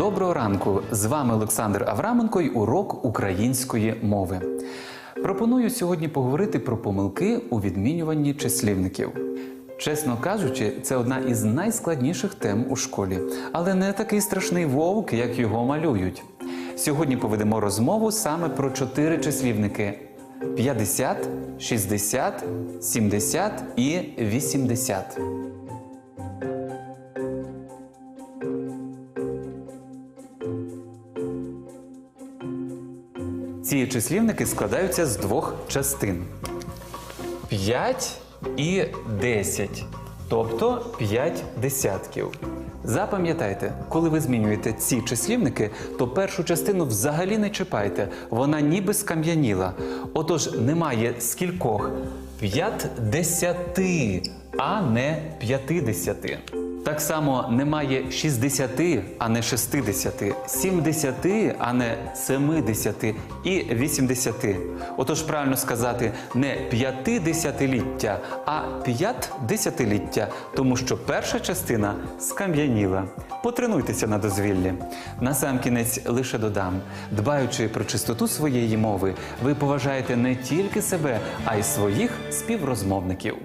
Доброго ранку! З вами Олександр Авраменко й урок української мови. Пропоную сьогодні поговорити про помилки у відмінюванні числівників. Чесно кажучи, це одна із найскладніших тем у школі, але не такий страшний вовк, як його малюють. Сьогодні поведемо розмову саме про чотири числівники: 50, 60, 70 і 80. Ці числівники складаються з двох частин: 5 і 10, тобто 5 десятків. Запам'ятайте, коли ви змінюєте ці числівники, то першу частину взагалі не чіпайте, вона ніби скам'яніла. Отож, немає скількох 50, а не 50. Так само немає 60, а не 60, 70, а не 70 і 80. Отож, правильно сказати не 50-ліття, а 5-10-ліття, тому що перша частина скам'яніла. Потренуйтеся на дозвіллі. Насамкінець лише додам, дбаючи про чистоту своєї мови, ви поважаєте не тільки себе, а й своїх співрозмовників.